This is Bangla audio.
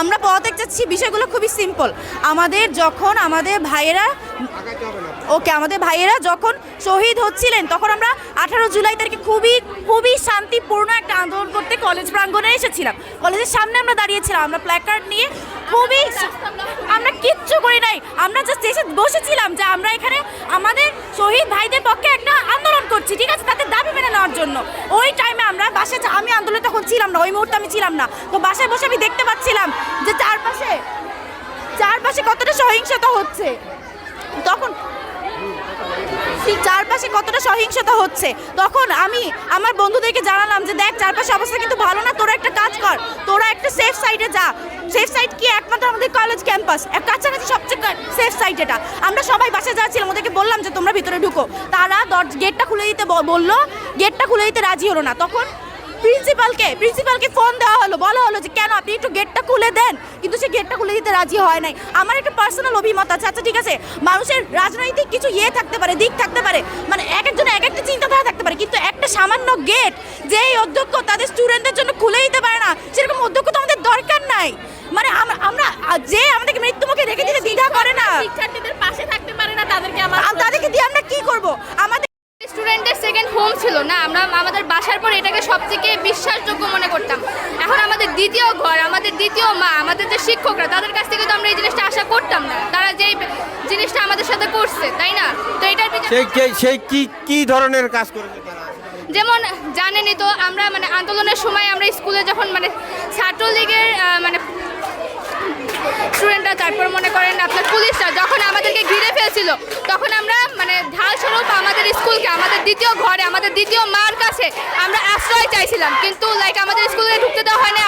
আমরা পদত্যাগ চাচ্ছি বিষয়গুলো খুবই সিম্পল আমাদের যখন আমাদের ভাইয়েরা, ওকে, আমাদের ভাইয়েরা যখন শহীদ হচ্ছিলেন, তখন আমরা আঠারো জুলাই তারিখে খুবই খুবই শান্তিপূর্ণ একটা আন্দোলন করতে কলেজ প্রাঙ্গণে এসেছিলাম। কলেজের সামনে আমরা দাঁড়িয়েছিলাম, আমরা প্ল্যাকার্ড নিয়ে খুবই আমরা কিচ্ছু করি নাই। আমরা জাস্ট এসে বসেছিলাম যে আমরা এখানে আমাদের শহীদ ভাইদের পক্ষে একটা করছি, ঠিক আছে? তাদের দাবি মেনে নেওয়ার জন্য। ওই টাইমে আমরা বাসায় যা- আমি আন্দোলনে তখন ছিলাম না, ওই মুহূর্তে আমি ছিলাম না। তো বাসায় বসে আমি দেখতে পাচ্ছিলাম যে চারপাশে চারপাশে কতটা সহিংসতা হচ্ছে। তখন চারপাশে কতটা সহিংসতা হচ্ছে। তখন আমি আমার বন্ধুদেরকে জানালাম যে, দেখ, চারপাশে অবস্থা কিন্তু ভালো না, তোরা একটা কাজ কর, তোরা একটা সেফ সাইডে যা। সেফ সাইড কি? একমাত্র আমাদের কলেজ ক্যাম্পাস কাছাকাছি সবচেয়ে সেফ সাইড এটা। আমরা সবাই বাসে যাচ্ছিলাম, ওদেরকে তোমরা ভিতরে ঢুকো। তারা দর গেটটা খুলে দিতে বলল, গেটটা খুলে দিতে রাজি হলো না। তখন প্রিন্সিপালকে প্রিন্সিপালকে ফোন দেওয়া হলো, বলা হলো যে, কেন আপনি একটু গেটটা খুলে দেন? কিন্তু সে গেটটা খুলে দিতে রাজি হয় নাই। আমার একটা পার্সোনাল অভিমত আছে। আচ্ছা ঠিক আছে। মানুষের রাজনৈতিক কিছু ইয়ে থাকতে পারে, দিক থাকতে পারে মানে এক একজনের এক একটা চিন্তাধারা থাকতে পারে, কিন্তু একটা সামান্য গেট যেই অধ্যক্ষ তাদের স্টুডেন্টদের জন্য খুলে দিতে পারে না, সেরকম অধ্যক্ষ তো আমাদের দরকার নাই। মানে আমরা, যে আমাদেরকে মৃত্যুমুখে রেখে দিতে দ্বিধা করে না। শিক্ষার্থীদের পাশে থাকতে পারে না তাদেরকে আমার আম- তাদেরকে দিয়ে আমরা কি করব আমাদের স্টুডেন্টের সেকেন্ড হোম ছিল না আমরা আমাদের বাসার পর এটাকে সবথেকে বিশ্বাসযোগ্য মনে করতাম। এখন আমাদের দ্বিতীয় ঘর আমাদের দ্বিতীয় মা আমাদের যে শিক্ষকরা তাদের কাছ থেকে তো আমরা এই জিনিসটা আশা করতাম না। তারা যেই জিনিসটা আমাদের সাথে করছে তাই না? তো এটার সেই কি কি ধরনের কাজ করেছে তারা? যেমন জানেনই তো আমরা মানে আন্দোলনের সময় আমরা স্কুলে যখন মানে ছাত্রলীগের মানে স্টুডেন্টরা তারপর মনে করেন আপনার পুলিশরা যখন ফেলছিল তখন আমরা মানে ঢালস্বরূপ আমাদের স্কুলকে, আমাদের দ্বিতীয় ঘরে, আমাদের দ্বিতীয় মার কাছে আমরা আশ্রয় চাইছিলাম। কিন্তু লাইক আমাদের স্কুলে ঢুকতে দেওয়া হয় না আরও গালাগালি